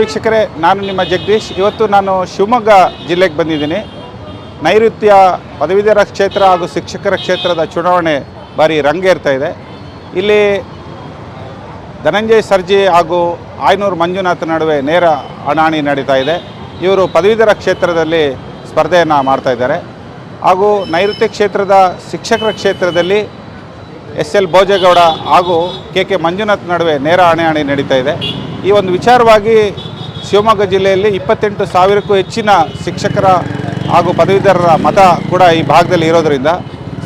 ವೀಕ್ಷಕರೇ, ನಾನು ನಿಮ್ಮ ಜಗದೀಶ್. ಇವತ್ತು ನಾನು ಶಿವಮೊಗ್ಗ ಜಿಲ್ಲೆಗೆ ಬಂದಿದ್ದೀನಿ. ನೈಋತ್ಯ ಪದವೀಧರ ಕ್ಷೇತ್ರ ಹಾಗೂ ಶಿಕ್ಷಕರ ಕ್ಷೇತ್ರದ ಚುನಾವಣೆ ಬಾರಿ ರಂಗೇರ್ತಾ ಇದೆ. ಇಲ್ಲಿ ಧನಂಜಯ್ ಸರ್ಜಿ ಹಾಗೂ ಆಯನೂರು ಮಂಜುನಾಥ್ ನಡುವೆ ನೇರ ಅಣಾಣಿ ನಡೀತಾ ಇದೆ. ಇವರು ಪದವೀಧರ ಕ್ಷೇತ್ರದಲ್ಲಿ ಸ್ಪರ್ಧೆಯನ್ನು ಮಾಡ್ತಾ ಇದ್ದಾರೆ. ಹಾಗೂ ನೈಋತ್ಯ ಕ್ಷೇತ್ರದ ಶಿಕ್ಷಕರ ಕ್ಷೇತ್ರದಲ್ಲಿ ಎಸ್ ಎಲ್ ಭೋಜೇಗೌಡ ಹಾಗೂ ಕೆ ಕೆ ಮಂಜುನಾಥ್ ನಡುವೆ ನೇರ ಹಣೆಹಣಿ ನಡೀತಾ ಇದೆ. ಈ ಒಂದು ವಿಚಾರವಾಗಿ ಶಿವಮೊಗ್ಗ ಜಿಲ್ಲೆಯಲ್ಲಿ ಇಪ್ಪತ್ತೆಂಟು ಸಾವಿರಕ್ಕೂ ಹೆಚ್ಚಿನ ಶಿಕ್ಷಕರ ಹಾಗೂ ಪದವೀಧರರ ಮತ ಕೂಡ ಈ ಭಾಗದಲ್ಲಿ ಇರೋದರಿಂದ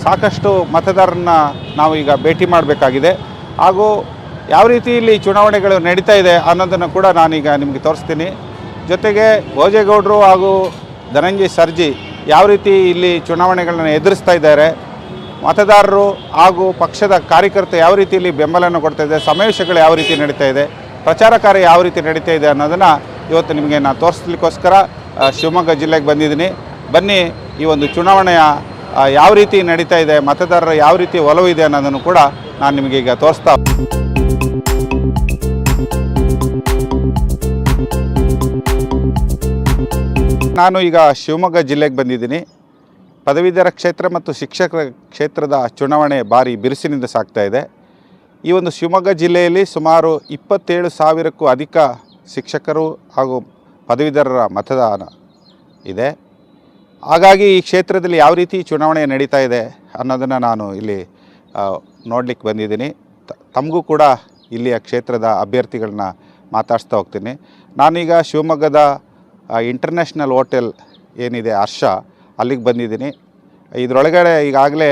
ಸಾಕಷ್ಟು ಮತದಾರರನ್ನ ನಾವು ಈಗ ಭೇಟಿ ಮಾಡಬೇಕಾಗಿದೆ. ಹಾಗೂ ಯಾವ ರೀತಿ ಇಲ್ಲಿ ಚುನಾವಣೆಗಳು ನಡೀತಾ ಇದೆ ಅನ್ನೋದನ್ನು ಕೂಡ ನಾನೀಗ ನಿಮಗೆ ತೋರಿಸ್ತೀನಿ. ಜೊತೆಗೆ ಭೋಜೇಗೌಡರು ಹಾಗೂ ಧನಂಜಯ್ ಸರ್ಜಿ ಯಾವ ರೀತಿ ಇಲ್ಲಿ ಚುನಾವಣೆಗಳನ್ನು ಎದುರಿಸ್ತಾ ಇದ್ದಾರೆ, ಮತದಾರರು ಹಾಗೂ ಪಕ್ಷದ ಕಾರ್ಯಕರ್ತ ಯಾವ ರೀತಿಯಲ್ಲಿ ಬೆಂಬಲವನ್ನು ಕೊಡ್ತಾ ಇದೆ, ಸಮಾವೇಶಗಳು ಯಾವ ರೀತಿ ನಡೀತಾ ಇದೆ ಪ್ರಚಾರ ಕಾರ್ಯ ಯಾವ ರೀತಿ ನಡೀತಾ ಇದೆ ಅನ್ನೋದನ್ನು ಇವತ್ತು ನಿಮಗೆ ನಾನು ತೋರಿಸ್ಲಿಕ್ಕೋಸ್ಕರ ಶಿವಮೊಗ್ಗ ಜಿಲ್ಲೆಗೆ ಬಂದಿದ್ದೀನಿ. ಬನ್ನಿ, ಈ ಒಂದು ಚುನಾವಣೆಯ ಯಾವ ರೀತಿ ನಡೀತಾ ಇದೆ, ಮತದಾರರ ಯಾವ ರೀತಿ ಒಲವು ಇದೆ ಅನ್ನೋದನ್ನು ಕೂಡ ನಾನು ನಿಮಗೆ ಈಗ ತೋರಿಸ್ತಾ ನಾನು ಈಗ ಶಿವಮೊಗ್ಗ ಜಿಲ್ಲೆಗೆ ಬಂದಿದ್ದೀನಿ. ಪದವೀಧರ ಕ್ಷೇತ್ರ ಮತ್ತು ಶಿಕ್ಷಕರ ಕ್ಷೇತ್ರದ ಚುನಾವಣೆ ಭಾರಿ ಬಿರುಸಿನಿಂದ ಸಾಗ್ತಾ ಇದೆ. ಈ ಒಂದು ಶಿವಮೊಗ್ಗ ಜಿಲ್ಲೆಯಲ್ಲಿ ಸುಮಾರು ಇಪ್ಪತ್ತೇಳು ಸಾವಿರಕ್ಕೂ ಅಧಿಕ ಶಿಕ್ಷಕರು ಹಾಗೂ ಪದವೀಧರರ ಮತದಾನ ಇದೆ. ಹಾಗಾಗಿ ಈ ಕ್ಷೇತ್ರದಲ್ಲಿ ಯಾವ ರೀತಿ ಚುನಾವಣೆ ನಡೀತಾ ಇದೆ ಅನ್ನೋದನ್ನು ನಾನು ಇಲ್ಲಿ ನೋಡಲಿಕ್ಕೆ ಬಂದಿದ್ದೀನಿ. ತಮಗೂ ಕೂಡ ಇಲ್ಲಿಯ ಕ್ಷೇತ್ರದ ಅಭ್ಯರ್ಥಿಗಳನ್ನ ಮಾತಾಡಿಸ್ತಾ ಹೋಗ್ತೀನಿ. ನಾನೀಗ ಶಿವಮೊಗ್ಗದ ಇಂಟರ್ನ್ಯಾಷನಲ್ ಹೋಟೆಲ್ ಏನಿದೆ ಹರ್ಷ, ಅಲ್ಲಿಗೆ ಬಂದಿದ್ದೀನಿ. ಇದರೊಳಗಡೆ ಈಗಾಗಲೇ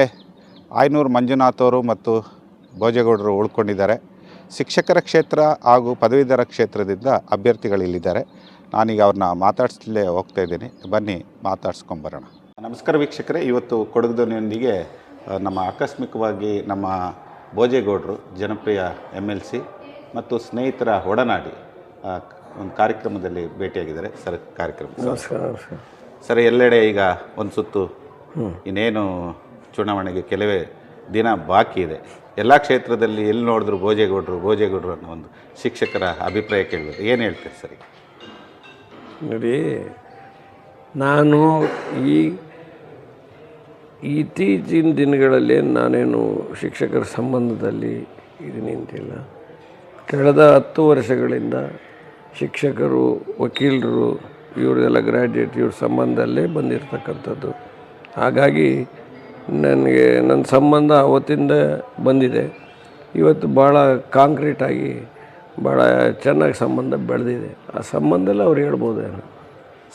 ಆಯನೂರು ಮಂಜುನಾಥ್ ಅವರು ಮತ್ತು ಭೋಜೇಗೌಡರು ಉಳ್ಕೊಂಡಿದ್ದಾರೆ. ಶಿಕ್ಷಕರ ಕ್ಷೇತ್ರ ಹಾಗೂ ಪದವೀಧರ ಕ್ಷೇತ್ರದಿಂದ ಅಭ್ಯರ್ಥಿಗಳು ಇಲ್ಲಿದ್ದಾರೆ ನಾನೀಗ ಅವ್ರನ್ನ ಮಾತಾಡಿಸ್ಲೇ ಹೋಗ್ತಾ ಇದ್ದೀನಿ. ಬನ್ನಿ ಮಾತಾಡ್ಸ್ಕೊಂಬರೋಣ. ನಮಸ್ಕಾರ ವೀಕ್ಷಕರೇ. ಇವತ್ತು ಕೊಡಗು ಧ್ವನಿಯೊಂದಿಗೆ ನಮ್ಮ ಆಕಸ್ಮಿಕವಾಗಿ ನಮ್ಮ ಭೋಜೇಗೌಡರು ಜನಪ್ರಿಯ ಎಂ ಎಲ್ ಸಿ ಮತ್ತು ಸ್ನೇಹಿತರ ಒಡನಾಡಿ ಒಂದು ಕಾರ್ಯಕ್ರಮದಲ್ಲಿ ಭೇಟಿಯಾಗಿದ್ದಾರೆ. ಸರ್ ಕಾರ್ಯಕ್ರಮ ನಮಸ್ಕಾರ ಸರ್ ಎಲ್ಲೆಡೆ ಈಗ ಒಂದು ಸುತ್ತು ಇನ್ನೇನು ಚುನಾವಣೆಗೆ ಕೆಲವೇ ದಿನ ಬಾಕಿ ಇದೆ. ಎಲ್ಲ ಕ್ಷೇತ್ರದಲ್ಲಿ ಎಲ್ಲಿ ನೋಡಿದ್ರು ಭೋಜೇಗೌಡರು ಭೋಜೇಗೌಡರು ಅನ್ನೋ ಒಂದು ಶಿಕ್ಷಕರ ಅಭಿಪ್ರಾಯ ಕೇಳಬೇಕು. ಏನು ಹೇಳ್ತೀರಿ ಸರಿ? ನೋಡಿ, ನಾನು ಈ, ಇತ್ತೀಚಿನ ದಿನಗಳಲ್ಲಿ ನಾನೇನು ಶಿಕ್ಷಕರ ಸಂಬಂಧದಲ್ಲಿ ಇದು ನಿಂತಿಲ್ಲ ಕಳೆದ ಹತ್ತು ವರ್ಷಗಳಿಂದ ಶಿಕ್ಷಕರು, ವಕೀಲರು ಇವರೆಲ್ಲ ಗ್ರ್ಯಾಜುಯೇಟ್ ಇವ್ರ ಸಂಬಂಧದಲ್ಲೇ ಬಂದಿರತಕ್ಕಂಥದ್ದು. ಹಾಗಾಗಿ ನನಗೆ ನನ್ನ ಸಂಬಂಧ ಅವತ್ತಿಂದ ಬಂದಿದೆ. ಇವತ್ತು ಭಾಳ ಕಾಂಕ್ರೀಟಾಗಿ ಭಾಳ ಚೆನ್ನಾಗಿ ಸಂಬಂಧ ಬೆಳೆದಿದೆ. ಆ ಸಂಬಂಧಲ್ಲ ಅವ್ರು ಹೇಳ್ಬೋದೇನು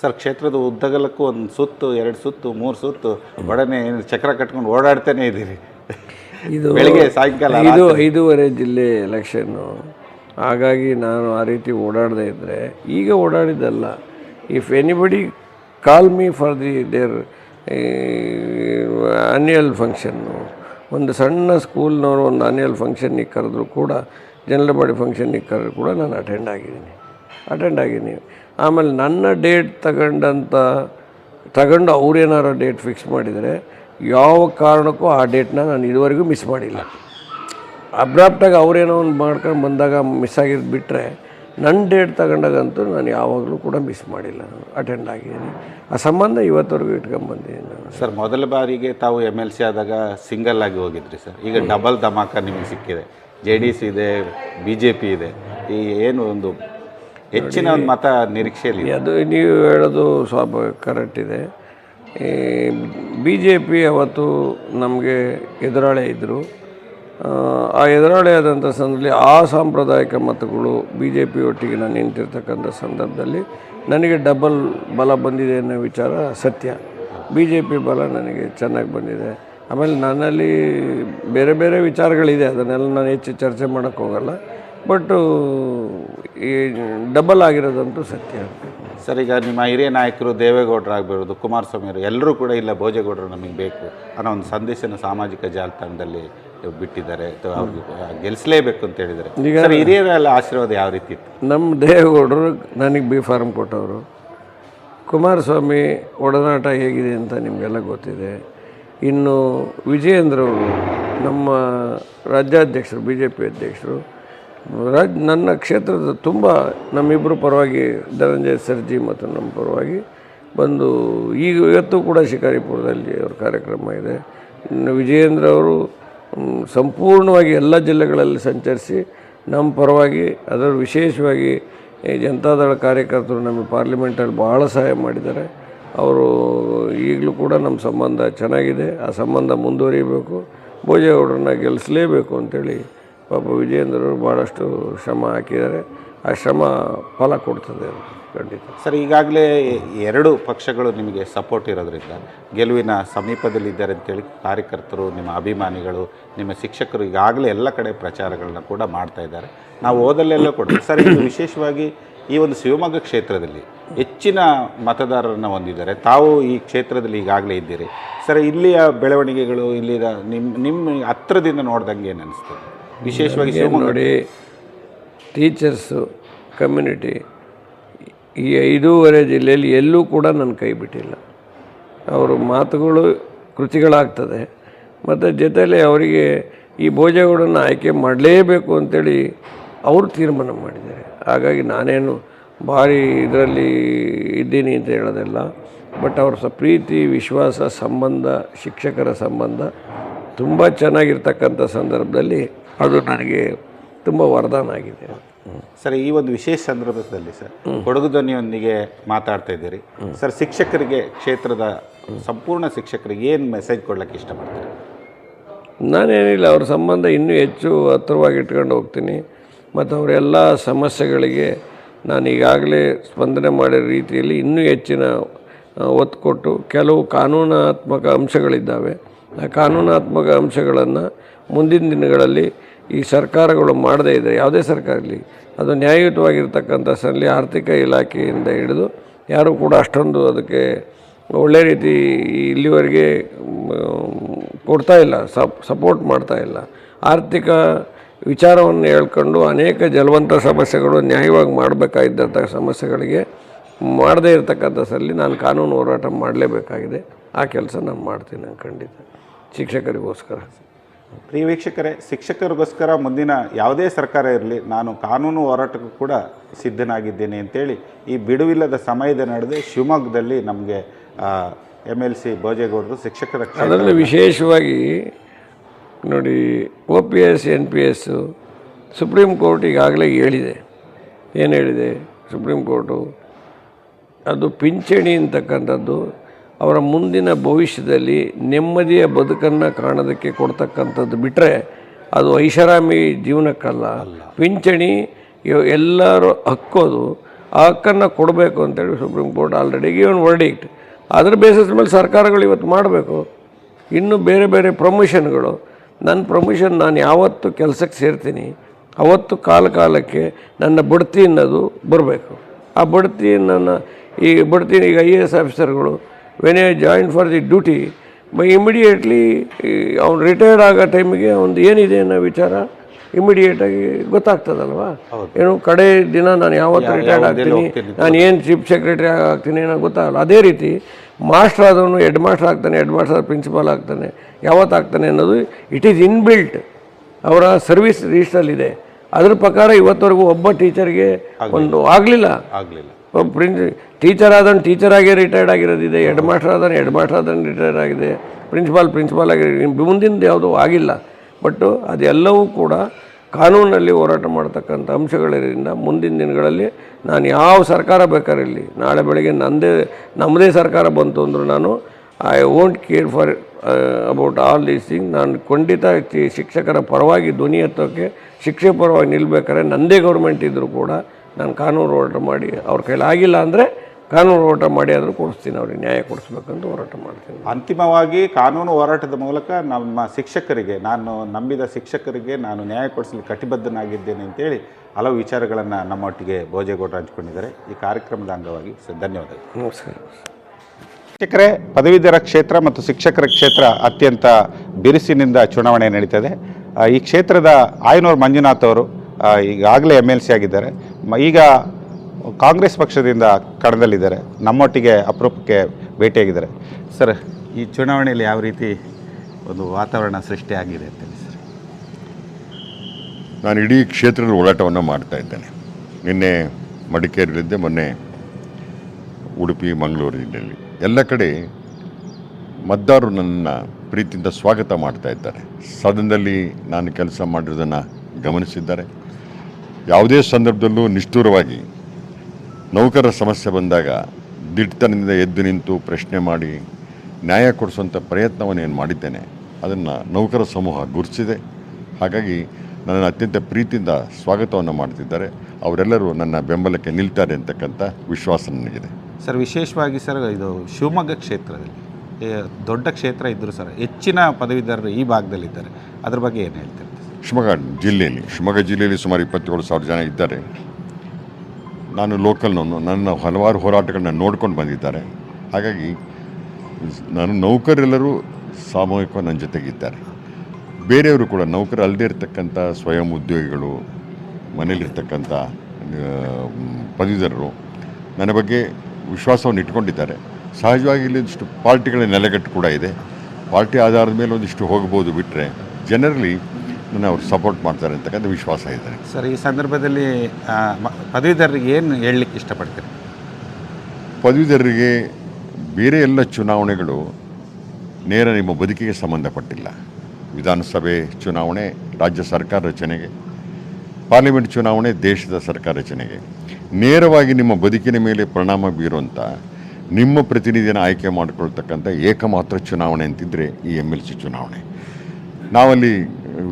ಸರ್ ಕ್ಷೇತ್ರದ ಉದ್ದಗಲಕ್ಕೂ ಒಂದು ಸುತ್ತು ಎರಡು ಸುತ್ತು ಮೂರು ಸುತ್ತು ಒಡನೆ ಏನು ಚಕ್ರ ಕಟ್ಕೊಂಡು ಓಡಾಡ್ತಾನೆ ಇದ್ದೀರಿ. ಇದು ಬೆಳಿಗ್ಗೆ ಸಾಯಂಕಾಲ ಇದು ಐದೂವರೆ ಜಿಲ್ಲೆ ಎಲೆಕ್ಷನ್ನು ಹಾಗಾಗಿ ನಾನು ಆ ರೀತಿ ಓಡಾಡದೆ ಇದ್ದರೆ ಈಗ ಓಡಾಡಿದ್ದಲ್ಲ. If anybody call me for the there annual function ಒಂದು ಸಣ್ಣ ಸ್ಕೂಲ್ನವರು ಒಂದು ಆನ್ಯುವಲ್ ಫಂಕ್ಷನ್ನಿಗೆ ಕರೆದ್ರು ಕೂಡ ಜನರಲ್ ಬಾಡಿ ಫಂಕ್ಷನ್ನಿಗೆ ಕರೆದ್ರು ಕೂಡ ನಾನು ಅಟೆಂಡ್ ಆಗಿದ್ದೀನಿ. ಅಟೆಂಡ್ ಆಗಿದ್ದೀನಿ. ಆಮೇಲೆ ನನ್ನ ಡೇಟ್ ತಗೊಂಡಂಥ ತಗೊಂಡು ಅವ್ರೇನಾರು ಡೇಟ್ ಫಿಕ್ಸ್ ಮಾಡಿದರೆ, ಯಾವ ಕಾರಣಕ್ಕೂ ಆ ಡೇಟ್ನ ನಾನು ಇದುವರೆಗೂ ಮಿಸ್ ಮಾಡಿಲ್ಲ. ಅಬ್ರಾಪ್ಟಾಗಿ ಅವ್ರೇನೋ ಒಂದು ಮಾಡ್ಕೊಂಡು ಬಂದಾಗ ಮಿಸ್ ಆಗಿದ್ದು ಬಿಟ್ಟರೆ ನನ್ನ ಡೇಟ್ ತಗೊಂಡಾಗಂತೂ ನಾನು ಯಾವಾಗಲೂ ಕೂಡ ಮಿಸ್ ಮಾಡಿಲ್ಲ. ಅಟೆಂಡ್ ಆಗಿದ್ದೀನಿ. ಆ ಸಂಬಂಧ ಇವತ್ತವರೆಗೂ ಇಟ್ಕೊಂಬಂದಿದ್ದೀನಿ ನಾನು. ಸರ್ ಮೊದಲ ಬಾರಿಗೆ ತಾವು ಎಂ ಎಲ್ ಸಿ ಆದಾಗ ಸಿಂಗಲ್ ಆಗಿ ಹೋಗಿದ್ರಿ ಸರ್. ಈಗ ಡಬಲ್ ಧಮಾಕ ನಿಮಗೆ ಸಿಕ್ಕಿದೆ. ಜೆ ಡಿ ಎಸ್ ಇದೆ ಬಿ ಜೆ ಪಿ ಇದೆ. ಈ ಏನು ಒಂದು ಹೆಚ್ಚಿನ ಒಂದು ಮತ ನಿರೀಕ್ಷೆಯಲ್ಲಿ. ಅದು ನೀವು ಹೇಳೋದು ಸ್ವಲ್ಪ ಕರೆಕ್ಟ್ ಇದೆ. ಬಿ ಜೆ ಪಿ ಅವತ್ತು ನಮಗೆ ಎದುರಾಳೆ ಇದ್ದರು ಆ ಎದುರಾಳಿ ಆದಂಥ ಸಂದರ್ಭದಲ್ಲಿ ಆ ಸಾಂಪ್ರದಾಯಿಕ ಮತಗಳು ಬಿ ಜೆ ಪಿ ಒಟ್ಟಿಗೆ ನಾನು ನಿಂತಿರ್ತಕ್ಕಂಥ ಸಂದರ್ಭದಲ್ಲಿ ನನಗೆ ಡಬಲ್ ಬಲ ಬಂದಿದೆ ಅನ್ನೋ ವಿಚಾರ ಸತ್ಯ. ಬಿ ಜೆ ಪಿ ಬಲ ನನಗೆ ಚೆನ್ನಾಗಿ ಬಂದಿದೆ. ಆಮೇಲೆ ನನ್ನಲ್ಲಿ ಬೇರೆ ಬೇರೆ ವಿಚಾರಗಳಿದೆ, ಅದನ್ನೆಲ್ಲ ನಾನು ಹೆಚ್ಚು ಚರ್ಚೆ ಮಾಡೋಕ್ಕೆ ಹೋಗಲ್ಲ. ಬಟ್ಟು ಈ ಡಬಲ್ ಆಗಿರೋದಂತೂ ಸತ್ಯ. ಸರ್, ಈಗ ನಿಮ್ಮ ಹಿರಿಯ ನಾಯಕರು ದೇವೇಗೌಡರು ಆಗ್ಬಿಡೋದು ಕುಮಾರಸ್ವಾಮಿಯವರು ಎಲ್ಲರೂ ಕೂಡ ಇಲ್ಲ, ಭೋಜೇಗೌಡರು ನಮಗೆ ಬೇಕು ಅನ್ನೋ ಒಂದು ಸಂದೇಶನ ಸಾಮಾಜಿಕ ಜಾಲತಾಣದಲ್ಲಿ ಬಿಟ್ಟಿದ್ದಾರೆ ಅಥವಾ ಅವ್ರಿಗೆ ಗೆಲ್ಲಿಸಲೇಬೇಕು ಅಂತ ಹೇಳಿದ್ದಾರೆ. ಈಗ ಹಿರಿಯರೆಲ್ಲ ಆಶೀರ್ವಾದ ಯಾವ ರೀತಿ ಇತ್ತು? ನಮ್ಮ ದೇವೇಗೌಡರು ನನಗೆ ಬಿ ಫಾರ್ಮ್ ಕೊಟ್ಟವರು. ಕುಮಾರಸ್ವಾಮಿ ಒಡನಾಟ ಹೇಗಿದೆ ಅಂತ ನಿಮಗೆಲ್ಲ ಗೊತ್ತಿದೆ. ಇನ್ನು ವಿಜಯೇಂದ್ರ ಅವರು ನಮ್ಮ ರಾಜ್ಯಾಧ್ಯಕ್ಷರು ಬಿ ಜೆ ಪಿ ಅಧ್ಯಕ್ಷರು ರಾಜ್ ನನ್ನ ಕ್ಷೇತ್ರದ ತುಂಬ ನಮ್ಮಿಬ್ಬರು ಪರವಾಗಿ ಧನಂಜಯ ಸರ್ಜಿ ಮತ್ತು ನಮ್ಮ ಪರವಾಗಿ ಬಂದು ಈಗ ಇವತ್ತು ಕೂಡ ಶಿಕಾರಿಪುರದಲ್ಲಿ ಅವ್ರ ಕಾರ್ಯಕ್ರಮ ಇದೆ. ಇನ್ನು ವಿಜಯೇಂದ್ರ ಅವರು ಸಂಪೂರ್ಣವಾಗಿ ಎಲ್ಲ ಜಿಲ್ಲೆಗಳಲ್ಲಿ ಸಂಚರಿಸಿ ನಮ್ಮ ಪರವಾಗಿ ಅದರ ವಿಶೇಷವಾಗಿ ಜನತಾದಳ ಕಾರ್ಯಕರ್ತರು ನಮ್ಮ ಪಾರ್ಲಿಮೆಂಟಲ್ಲಿ ಭಾಳ ಸಹಾಯ ಮಾಡಿದ್ದಾರೆ. ಅವರು ಈಗಲೂ ಕೂಡ ನಮ್ಮ ಸಂಬಂಧ ಚೆನ್ನಾಗಿದೆ. ಆ ಸಂಬಂಧ ಮುಂದುವರಿಬೇಕು ಭೋಜೇಗೌಡರನ್ನ ಗೆಲ್ಲಿಸಲೇಬೇಕು ಅಂತೇಳಿ ಪಾಪ ವಿಜಯೇಂದ್ರರು ಭಾಳಷ್ಟು ಶ್ರಮ ಹಾಕಿದ್ದಾರೆ. ಆ ಶ್ರಮ ಫಲ ಕೊಡ್ತದೆ ಖಂಡಿತ. ಸರ್ ಈಗಾಗಲೇ ಎರಡು ಪಕ್ಷಗಳು ನಿಮಗೆ ಸಪೋರ್ಟ್ ಇರೋದ್ರಿಂದ ಗೆಲುವಿನ ಸಮೀಪದಲ್ಲಿದ್ದಾರೆ ಅಂತೇಳಿ ಕಾರ್ಯಕರ್ತರು ನಿಮ್ಮ ಅಭಿಮಾನಿಗಳು ನಿಮ್ಮ ಶಿಕ್ಷಕರು ಈಗಾಗಲೇ ಎಲ್ಲ ಕಡೆ ಪ್ರಚಾರಗಳನ್ನ ಕೂಡ ಮಾಡ್ತಾ ಇದ್ದಾರೆ. ನಾವು ಓದಲ್ಲೆಲ್ಲ ಕೊಡ್ತೀವಿ ಸರ್ ಇದು ವಿಶೇಷವಾಗಿ ಈ ಒಂದು ಶಿವಮೊಗ್ಗ ಕ್ಷೇತ್ರದಲ್ಲಿ ಹೆಚ್ಚಿನ ಮತದಾರರನ್ನು ಹೊಂದಿದ್ದಾರೆ. ತಾವು ಈ ಕ್ಷೇತ್ರದಲ್ಲಿ ಈಗಾಗಲೇ ಇದ್ದೀರಿ. ಸರ್ ಇಲ್ಲಿಯ ಬೆಳವಣಿಗೆಗಳು ಇಲ್ಲಿನ ನಿಮ್ಮ ನಿಮ್ಮ ಹತ್ರದಿಂದ ನೋಡ್ದಂಗೆ ಏನು ಅನಿಸ್ತದೆ? ವಿಶೇಷವಾಗಿ ಶಿವಮೊಗ್ಗ ನೋಡಿ ಟೀಚರ್ಸು ಕಮ್ಯುನಿಟಿ ಈ ಐದೂವರೆ ಜಿಲ್ಲೆಯಲ್ಲಿ ಎಲ್ಲೂ ಕೂಡ ನನ್ನ ಕೈ ಬಿಟ್ಟಿಲ್ಲ. ಅವರು ಮಾತುಗಳು ಕೃತಿಗಳಾಗ್ತದೆ. ಮತ್ತು ಜೊತೆಯಲ್ಲಿ ಅವರಿಗೆ ಈ ಭೋಜಗಳನ್ನು ಆಯ್ಕೆ ಮಾಡಲೇಬೇಕು ಅಂತೇಳಿ ಅವರು ತೀರ್ಮಾನ ಮಾಡಿದ್ದಾರೆ. ಹಾಗಾಗಿ ನಾನೇನು ಭಾರಿ ಇದರಲ್ಲಿ ಇದ್ದೀನಿ ಅಂತ ಹೇಳೋದಿಲ್ಲ. ಬಟ್ ಅವ್ರ ಸ ಪ್ರೀತಿ, ವಿಶ್ವಾಸ, ಸಂಬಂಧ, ಶಿಕ್ಷಕರ ಸಂಬಂಧ ತುಂಬ ಚೆನ್ನಾಗಿರ್ತಕ್ಕಂಥ ಸಂದರ್ಭದಲ್ಲಿ ಅದು ನನಗೆ ತುಂಬ ವರದಾನ ಆಗಿದೆ. ಸರ್, ಈ ಒಂದು ವಿಶೇಷ ಸಂದರ್ಭದಲ್ಲಿ ಸರ್, ಕೊಡಗು ಧ್ವನಿಯೊಂದಿಗೆ ಮಾತಾಡ್ತಾ ಇದ್ದೀರಿ. ಸರ್, ಶಿಕ್ಷಕರಿಗೆ, ಕ್ಷೇತ್ರದ ಸಂಪೂರ್ಣ ಶಿಕ್ಷಕರಿಗೆ ಏನು ಮೆಸೇಜ್ ಕೊಡ್ಲಿಕ್ಕೆ ಇಷ್ಟಪಡ್ತೀರಿ? ನಾನೇನಿಲ್ಲ, ಅವ್ರ ಸಂಬಂಧ ಇನ್ನೂ ಹೆಚ್ಚು ಹತ್ತಿರವಾಗಿ ಇಟ್ಕೊಂಡು ಹೋಗ್ತೀನಿ. ಮತ್ತು ಅವರೆಲ್ಲ ಸಮಸ್ಯೆಗಳಿಗೆ ನಾನು ಈಗಾಗಲೇ ಸ್ಪಂದನೆ ಮಾಡಿರೋ ರೀತಿಯಲ್ಲಿ ಇನ್ನೂ ಹೆಚ್ಚಿನ ಒತ್ತು ಕೊಟ್ಟು ಕೆಲವು ಕಾನೂನಾತ್ಮಕ ಅಂಶಗಳಿದ್ದಾವೆ. ಆ ಕಾನೂನಾತ್ಮಕ ಅಂಶಗಳನ್ನು ಮುಂದಿನ ದಿನಗಳಲ್ಲಿ ಈ ಸರ್ಕಾರಗಳು ಮಾಡದೇ ಇದ್ದರೆ ಯಾವುದೇ ಸರ್ಕಾರ ಇರಲಿ, ಅದು ನ್ಯಾಯಯುತವಾಗಿರ್ತಕ್ಕಂಥ ಸಲ್ಲಿ ಆರ್ಥಿಕ ಇಲಾಖೆಯಿಂದ ಹಿಡಿದು ಯಾರೂ ಕೂಡ ಅಷ್ಟೊಂದು ಅದಕ್ಕೆ ಒಳ್ಳೆ ರೀತಿ ಇಲ್ಲಿವರೆಗೆ ಕೊಡ್ತಾ ಇಲ್ಲ, ಸಪ್, ಸಪೋರ್ಟ್ ಮಾಡ್ತಾ ಇಲ್ಲ. ಆರ್ಥಿಕ ವಿಚಾರವನ್ನು ಹೇಳ್ಕೊಂಡು ಅನೇಕ ಜಲವಂತ ಸಮಸ್ಯೆಗಳು ನ್ಯಾಯವಾಗಿ ಮಾಡಬೇಕಾಗಿದ್ದಂಥ ಸಮಸ್ಯೆಗಳಿಗೆ ಮಾಡದೇ ಇರತಕ್ಕಂಥ ಸಲ್ಲಿ ನಾನು ಕಾನೂನು ಹೋರಾಟ ಮಾಡಲೇಬೇಕಾಗಿದೆ. ಆ ಕೆಲಸ ನಾನು ಮಾಡ್ತೀನಿ ಖಂಡಿತ. ಶಿಕ್ಷಕರಿಗೋಸ್ಕರ. ಪ್ರಿಯ ವೀಕ್ಷಕರೇ ಶಿಕ್ಷಕರಿಗೋಸ್ಕರ ಮುಂದಿನ ಯಾವುದೇ ಸರ್ಕಾರ ಇರಲಿ ನಾನು ಕಾನೂನು ಹೋರಾಟಕ್ಕೂ ಕೂಡ ಸಿದ್ಧನಾಗಿದ್ದೇನೆ ಅಂತೇಳಿ ಈ ಬಿಡುವಿಲ್ಲದ ಸಮಯದ ನಡುವೆ ಶಿವಮೊಗ್ಗದಲ್ಲಿ ನಮಗೆ ಎಂ ಎಲ್ ಸಿ ಭೋಜೇಗೌಡರು ಶಿಕ್ಷಕರ ಅದರಲ್ಲಿ ವಿಶೇಷವಾಗಿ ನೋಡಿ O P S N P S supreme court ಈಗಾಗಲೇ ಹೇಳಿದೆ. ಏನು ಹೇಳಿದೆ? ಸುಪ್ರೀಂ ಕೋರ್ಟು ಅದು ಪಿಂಚಣಿ ಅಂತಕ್ಕಂಥದ್ದು ಅವರ ಮುಂದಿನ ಭವಿಷ್ಯದಲ್ಲಿ ನೆಮ್ಮದಿಯ ಬದುಕನ್ನು ಕಾಣೋದಕ್ಕೆ ಕೊಡ್ತಕ್ಕಂಥದ್ದು ಬಿಟ್ಟರೆ ಅದು ಐಷಾರಾಮಿ ಜೀವನಕ್ಕಲ್ಲ. ಪಿಂಚಣಿ ಎಲ್ಲರೂ ಹಕ್ಕೋದು ಆ ಹಕ್ಕನ್ನು ಕೊಡಬೇಕು ಅಂತೇಳಿ supreme court already even verdict ಅದರ ಬೇಸಿಸ್ ಮೇಲೆ ಸರ್ಕಾರಗಳು ಇವತ್ತು ಮಾಡಬೇಕು. ಇನ್ನು ಬೇರೆ ಬೇರೆ ಪ್ರಮೋಷನ್ಗಳು ನನ್ನ ಪ್ರಮೋಷನ್ ನಾನು ಯಾವತ್ತು ಕೆಲಸಕ್ಕೆ ಸೇರ್ತೀನಿ ಅವತ್ತು ಕಾಲ ಕಾಲಕ್ಕೆ ನನ್ನ ಬಡ್ತಿ ಅನ್ನೋದು ಬರಬೇಕು. ಆ ಬಡ್ತಿ ನನ್ನ ಈ ಬಡ್ತಿ ಈಗ I A S ಆಫೀಸರ್ಗಳು when I join for the duty by immediately ಅವ್ನು ರಿಟೈರ್ಡ್ ಆಗೋ ಟೈಮಿಗೆ ಅವ್ನು ಏನಿದೆ ಅನ್ನೋ ವಿಚಾರ ಇಮಿಡಿಯೇಟಾಗಿ ಗೊತ್ತಾಗ್ತದಲ್ವಾ? ಏನು ಕಡೆ ದಿನ ನಾನು ಯಾವತ್ತು ರಿಟೈರ್ಡ್ ಆಗ್ತೀನಿ ನಾನು ಏನು ಚೀಫ್ ಸೆಕ್ರೆಟರಿ ಆಗ್ತೀನಿ ಏನೋ ಗೊತ್ತಾಗಲ್ಲ. ಅದೇ ರೀತಿ ಮಾಸ್ಟರ್ ಆದವನು ಹೆಡ್ ಮಾಸ್ಟರ್ ಆಗ್ತಾನೆ ಹೆಡ್ ಮಾಸ್ಟರ್ ಪ್ರಿನ್ಸಿಪಾಲ್ ಆಗ್ತಾನೆ ಯಾವತ್ತು ಆಗ್ತಾನೆ ಅನ್ನೋದು ಇಟ್ ಈಸ್ ಇನ್ಬಿಲ್ಟ್ ಅವರ ಸರ್ವಿಸ್ ರಿಜಿಸ್ಟ್ರಲ್ಲಿದೆ ಅದ್ರ ಪ್ರಕಾರ ಇವತ್ತವರೆಗೂ ಒಬ್ಬ ಟೀಚರ್ಗೆ ಒಂದು ಆಗಲಿಲ್ಲ. ಆಗಲಿಲ್ಲ. ಪ್ರಿನ್ಸ್ ಟೀಚರ್ ಆದವನು ಟೀಚರ್ ಆಗೇ ರಿಟೈರ್ಡ್ ಆಗಿರೋದಿದೆ ಹೆಡ್ ಮಾಸ್ಟರ್ ಆದವನು ಹೆಡ್ ಮಾಸ್ಟರ್ ಆದವನು ರಿಟೈರ್ಡ್ ಆಗಿದೆ ಪ್ರಿನ್ಸಿಪಾಲ್ ಪ್ರಿನ್ಸಿಪಾಲ್ ಆಗಿ ಮುಂದಿನದು ಯಾವುದೂ ಆಗಿಲ್ಲ. ಬಟ್ಟು ಅದೆಲ್ಲವೂ ಕೂಡ ಕಾನೂನಲ್ಲಿ ಹೋರಾಟ ಮಾಡ್ತಕ್ಕಂಥ ಅಂಶಗಳಿರೋದ್ರಿಂದ ಮುಂದಿನ ದಿನಗಳಲ್ಲಿ ನಾನು ಯಾವ ಸರ್ಕಾರ ಬೇಕಾರಿರಲಿ ನಾಳೆ ಬೆಳಗ್ಗೆ ನನ್ನದೇ ನಮ್ಮದೇ ಸರ್ಕಾರ ಬಂತು ಅಂದರೂ ನಾನು I won't care for about all these thing ನಾನು ಖಂಡಿತ ಶಿಕ್ಷಕರ ಪರವಾಗಿ ಧ್ವನಿ ಎತ್ತೋಕ್ಕೆ ಶಿಕ್ಷಕ ಪರವಾಗಿ ನಿಲ್ಬೇಕಾದ್ರೆ ನನ್ನದೇ ಗೌರ್ಮೆಂಟ್ ಇದ್ದರೂ ಕೂಡ ನಾನು ಕಾನೂನು ಹೋರಾಟ ಮಾಡಿ ಅವ್ರ ಕೈಲಿ ಆಗಿಲ್ಲ ಅಂದರೆ ಕಾನೂನು ಹೋರಾಟ ಮಾಡಿ ಆದರೂ ಕೊಡಿಸ್ತೀನಿ ಅವ್ರಿಗೆ ನ್ಯಾಯ ಕೊಡಿಸ್ಬೇಕಂತ ಹೋರಾಟ ಮಾಡ್ತೀನಿ. ಅಂತಿಮವಾಗಿ ಕಾನೂನು ಹೋರಾಟದ ಮೂಲಕ ನಮ್ಮ ಶಿಕ್ಷಕರಿಗೆ ನಾನು ನಂಬಿದ ಶಿಕ್ಷಕರಿಗೆ ನಾನು ನ್ಯಾಯ ಕೊಡಿಸಲು ಕಟಿಬದ್ಧನಾಗಿದ್ದೇನೆ ಅಂತೇಳಿ ಹಲವು ವಿಚಾರಗಳನ್ನು ನಮ್ಮೊಟ್ಟಿಗೆ ಭೋಜೇಗೌಡರು ಹಂಚಿಕೊಂಡಿದ್ದಾರೆ. ಈ ಕಾರ್ಯಕ್ರಮದ ಅಂಗವಾಗಿ ಧನ್ಯವಾದಗಳು. ನಮಸ್ಕಾರ. ಶಿಕ್ಷಕರೇ ಪದವೀಧರ ಕ್ಷೇತ್ರ ಮತ್ತು ಶಿಕ್ಷಕರ ಕ್ಷೇತ್ರ ಅತ್ಯಂತ ಬಿರುಸಿನಿಂದ ಚುನಾವಣೆ ನಡೀತದೆ. ಈ ಕ್ಷೇತ್ರದ ಆಯನೂರು ಮಂಜುನಾಥ್ ಅವರು ಈಗಾಗಲೇ ಎಂ ಎಲ್ ಸಿ ಆಗಿದ್ದಾರೆ. ಈಗ ಕಾಂಗ್ರೆಸ್ ಪಕ್ಷದಿಂದ ಕಣದಲ್ಲಿದ್ದಾರೆ. ನಮ್ಮೊಟ್ಟಿಗೆ ಅಪರೂಪಕ್ಕೆ ಭೇಟಿಯಾಗಿದ್ದಾರೆ. ಸರ್, ಈ ಚುನಾವಣೆಯಲ್ಲಿ ಯಾವ ರೀತಿ ಒಂದು ವಾತಾವರಣ ಸೃಷ್ಟಿಯಾಗಿದೆ ಅಂತೇಳಿ ಸರ್? ನಾನು ಇಡೀ ಕ್ಷೇತ್ರದ ಓಡಾಟವನ್ನು ಮಾಡ್ತಾ ಇದ್ದೇನೆ. ನಿನ್ನೆ ಮಡಿಕೇರಿಯಲ್ಲಿದ್ದೆ, ಮೊನ್ನೆ ಉಡುಪಿ ಮಂಗಳೂರು ಜಿಲ್ಲೆಯಲ್ಲಿ ಎಲ್ಲ ಕಡೆ ಮತದಾರರು ನನ್ನ ಪ್ರೀತಿಯಿಂದ ಸ್ವಾಗತ ಮಾಡ್ತಾ ಇದ್ದಾರೆ. ಸದನದಲ್ಲಿ ನಾನು ಕೆಲಸ ಮಾಡಿರೋದನ್ನು ಗಮನಿಸಿದ್ದಾರೆ. ಯಾವುದೇ ಸಂದರ್ಭದಲ್ಲೂ ನಿಷ್ಠುರವಾಗಿ ನೌಕರರ ಸಮಸ್ಯೆ ಬಂದಾಗ ದಿಟ್ಟತನದಿಂದ ಎದ್ದು ನಿಂತು ಪ್ರಶ್ನೆ ಮಾಡಿ ನ್ಯಾಯ ಕೊಡಿಸುವಂಥ ಪ್ರಯತ್ನವನ್ನು ಏನು ಮಾಡಿದ್ದೇನೆ, ಅದನ್ನು ನೌಕರ ಸಮೂಹ ಗುರುತಿಸಿದೆ. ಹಾಗಾಗಿ ನನ್ನನ್ನು ಅತ್ಯಂತ ಪ್ರೀತಿಯಿಂದ ಸ್ವಾಗತವನ್ನು ಮಾಡ್ತಿದ್ದಾರೆ. ಅವರೆಲ್ಲರೂ ನನ್ನ ಬೆಂಬಲಕ್ಕೆ ನಿಲ್ತಾರೆ ಅಂತಕ್ಕಂಥ ವಿಶ್ವಾಸ ನನಗಿದೆ. ಸರ್, ವಿಶೇಷವಾಗಿ ಸರ್, ಇದು ಶಿವಮೊಗ್ಗ ಕ್ಷೇತ್ರದಲ್ಲಿ ದೊಡ್ಡ ಕ್ಷೇತ್ರ ಇದ್ದರೂ ಸರ್, ಹೆಚ್ಚಿನ ಪದವೀಧರರು ಈ ಭಾಗದಲ್ಲಿದ್ದಾರೆ. ಅದ್ರ ಬಗ್ಗೆ ಏನು ಹೇಳ್ತೀರಿ? ಶಿವಮೊಗ್ಗ ಜಿಲ್ಲೆಯಲ್ಲಿ ಶಿವಮೊಗ್ಗ ಜಿಲ್ಲೆಯಲ್ಲಿ ಸುಮಾರು ಇಪ್ಪತ್ತೇಳು ಸಾವಿರ ಜನ ಇದ್ದಾರೆ. ನಾನು ಲೋಕಲ್ನವನು, ನನ್ನ ಹಲವಾರು ಹೋರಾಟಗಳನ್ನ ನೋಡ್ಕೊಂಡು ಬಂದಿದ್ದಾರೆ. ಹಾಗಾಗಿ ನಾನು ನೌಕರೆಲ್ಲರೂ ಸಾಮೂಹಿಕವಾಗಿ ನನ್ನ ಜೊತೆಗಿದ್ದಾರೆ. ಬೇರೆಯವರು ಕೂಡ ನೌಕರು ಅಲ್ಲದೆ ಇರತಕ್ಕಂಥ ಸ್ವಯಂ ಉದ್ಯೋಗಿಗಳು ಮನೇಲಿರ್ತಕ್ಕಂಥ ಪದವೀಧರರು ನನ್ನ ಬಗ್ಗೆ ವಿಶ್ವಾಸವನ್ನು ಇಟ್ಕೊಂಡಿದ್ದಾರೆ. ಸಹಜವಾಗಿ ಇಲ್ಲಿ ಒಂದಿಷ್ಟು ಪಾರ್ಟಿಗಳ ನೆಲೆಗಟ್ಟು ಕೂಡ ಇದೆ. ಪಾರ್ಟಿ ಆಧಾರದ ಮೇಲೆ ಒಂದಿಷ್ಟು ಹೋಗ್ಬೋದು ಬಿಟ್ಟರೆ ಜನರಲಿ ಅವ್ರು ಸಪೋರ್ಟ್ ಮಾಡ್ತಾರೆ ಅಂತಕ್ಕಂಥ ವಿಶ್ವಾಸ ಇದೆ. ಸರ್ ಈ ಸಂದರ್ಭದಲ್ಲಿ ಪದವೀಧರರಿಗೆ ಏನು ಹೇಳಲಿಕ್ಕೆ ಇಷ್ಟಪಡ್ತೀರಿ? ಪದವೀಧರರಿಗೆ ಬೇರೆ ಎಲ್ಲ ಚುನಾವಣೆಗಳು ನೇರ ನಿಮ್ಮ ಬದುಕಿಗೆ ಸಂಬಂಧಪಟ್ಟಿಲ್ಲ. ವಿಧಾನಸಭೆ ಚುನಾವಣೆ ರಾಜ್ಯ ಸರ್ಕಾರ ರಚನೆಗೆ ಪಾರ್ಲಿಮೆಂಟ್ ಚುನಾವಣೆ ದೇಶದ ಸರ್ಕಾರ ರಚನೆಗೆ. ನೇರವಾಗಿ ನಿಮ್ಮ ಬದುಕಿನ ಮೇಲೆ ಪರಿಣಾಮ ಬೀರುವಂಥ ನಿಮ್ಮ ಪ್ರತಿನಿಧಿಯನ್ನು ಆಯ್ಕೆ ಮಾಡಿಕೊಳ್ತಕ್ಕಂಥ ಏಕಮಾತ್ರ ಚುನಾವಣೆ ಅಂತಿದ್ದರೆ ಈ ಎಂ ಎಲ್ ಸಿ ಚುನಾವಣೆ. ನಾವಲ್ಲಿ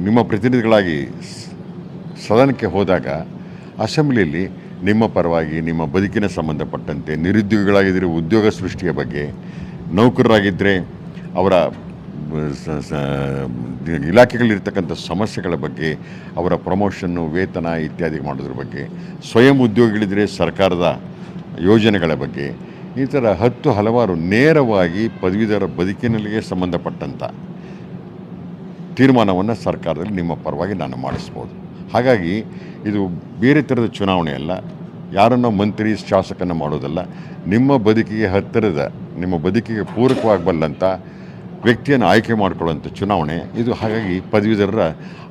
ನಿಮ್ಮ ಪ್ರತಿನಿಧಿಗಳಾಗಿ ಸದನಕ್ಕೆ ಹೋದಾಗ ಅಸೆಂಬ್ಲಿಯಲ್ಲಿ ನಿಮ್ಮ ಪರವಾಗಿ, ನಿಮ್ಮ ಬದುಕಿನ ಸಂಬಂಧಪಟ್ಟಂತೆ ನಿರುದ್ಯೋಗಿಗಳಾಗಿದ್ದರೆ, ಉದ್ಯೋಗ ಸೃಷ್ಟಿಯ ಬಗ್ಗೆ ನೌಕರರಾಗಿದ್ದರೆ, ಅವರ ಇಲಾಖೆಗಳಿರ್ತಕ್ಕಂಥ ಸಮಸ್ಯೆಗಳ ಬಗ್ಗೆ, ಅವರ ಪ್ರಮೋಷನ್ನು, ವೇತನ ಇತ್ಯಾದಿ ಮಾಡೋದ್ರ ಬಗ್ಗೆ, ಸ್ವಯಂ ಉದ್ಯೋಗಿಗಳಿದ್ದರೆ ಸರ್ಕಾರದ ಯೋಜನೆಗಳ ಬಗ್ಗೆ, ಈ ಥರ ಹತ್ತು ಹಲವಾರು ನೇರವಾಗಿ ಪದವೀಧರ ಬದುಕಿನಲ್ಲಿಗೆ ಸಂಬಂಧಪಟ್ಟಂಥ ತೀರ್ಮಾನವನ್ನು ಸರ್ಕಾರದಲ್ಲಿ ನಿಮ್ಮ ಪರವಾಗಿ ನಾನು ಮಾಡಿಸ್ಬೋದು. ಹಾಗಾಗಿ ಇದು ಬೇರೆ ಥರದ ಚುನಾವಣೆ ಅಲ್ಲ. ಯಾರನ್ನೋ ಮಂತ್ರಿ, ಶಾಸಕನ ಮಾಡೋದಲ್ಲ. ನಿಮ್ಮ ಬದುಕಿಗೆ ಹತ್ತಿರದ, ನಿಮ್ಮ ಬದುಕಿಗೆ ಪೂರಕವಾಗಬಲ್ಲಂಥ ವ್ಯಕ್ತಿಯನ್ನು ಆಯ್ಕೆ ಮಾಡಿಕೊಳ್ಳುವಂಥ ಚುನಾವಣೆ. ಇದು ಹಾಗಾಗಿ ಪದವೀಧರರ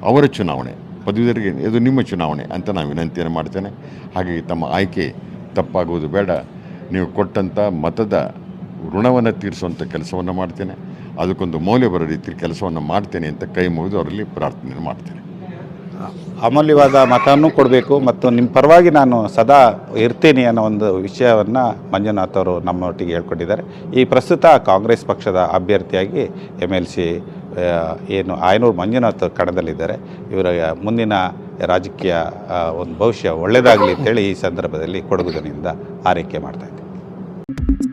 ಅವರ ಚುನಾವಣೆ. ಪದವೀಧರಿಗೆ ಇದು ನಿಮ್ಮ ಚುನಾವಣೆ ಅಂತ ನಾನು ವಿನಂತಿಯನ್ನು ಮಾಡ್ತೇನೆ. ಹಾಗಾಗಿ ತಮ್ಮ ಆಯ್ಕೆ ತಪ್ಪಾಗುವುದು ಬೇಡ. ನೀವು ಕೊಟ್ಟಂಥ ಮತದ ಋಣವನ್ನು ತೀರಿಸುವಂಥ ಕೆಲಸವನ್ನು ಮಾಡ್ತೇನೆ. ಅದಕ್ಕೊಂದು ಮೌಲ್ಯ ಬರೋ ರೀತಿಯಲ್ಲಿ ಕೆಲಸವನ್ನು ಮಾಡ್ತೇನೆ ಅಂತ ಕೈ ಮುಗಿದು ಅವರಲ್ಲಿ ಪ್ರಾರ್ಥನೆ ಮಾಡ್ತೇನೆ. ಅಮೂಲ್ಯವಾದ ಮತವನ್ನು ಕೊಡಬೇಕು ಮತ್ತು ನಿಮ್ಮ ಪರವಾಗಿ ನಾನು ಸದಾ ಇರ್ತೀನಿ ಅನ್ನೋ ಒಂದು ವಿಷಯವನ್ನು ಮಂಜುನಾಥ್ ಅವರು ನಮ್ಮೊಟ್ಟಿಗೆ ಹೇಳ್ಕೊಟ್ಟಿದ್ದಾರೆ ಈ ಪ್ರಸ್ತುತ ಕಾಂಗ್ರೆಸ್ ಪಕ್ಷದ ಅಭ್ಯರ್ಥಿಯಾಗಿ ಎಂ ಎಲ್ ಸಿ ಏನು ಆಯನೂರು ಮಂಜುನಾಥ್ ಕಣದಲ್ಲಿದ್ದಾರೆ. ಇವರ ಮುಂದಿನ ರಾಜಕೀಯ ಒಂದು ಭವಿಷ್ಯ ಒಳ್ಳೆಯದಾಗಲಿ ಅಂತೇಳಿ ಈ ಸಂದರ್ಭದಲ್ಲಿ ಕೊಡಗುದನಿಂದ ಆರೈಕೆ ಮಾಡ್ತಾ ಇದ್ದೀನಿ.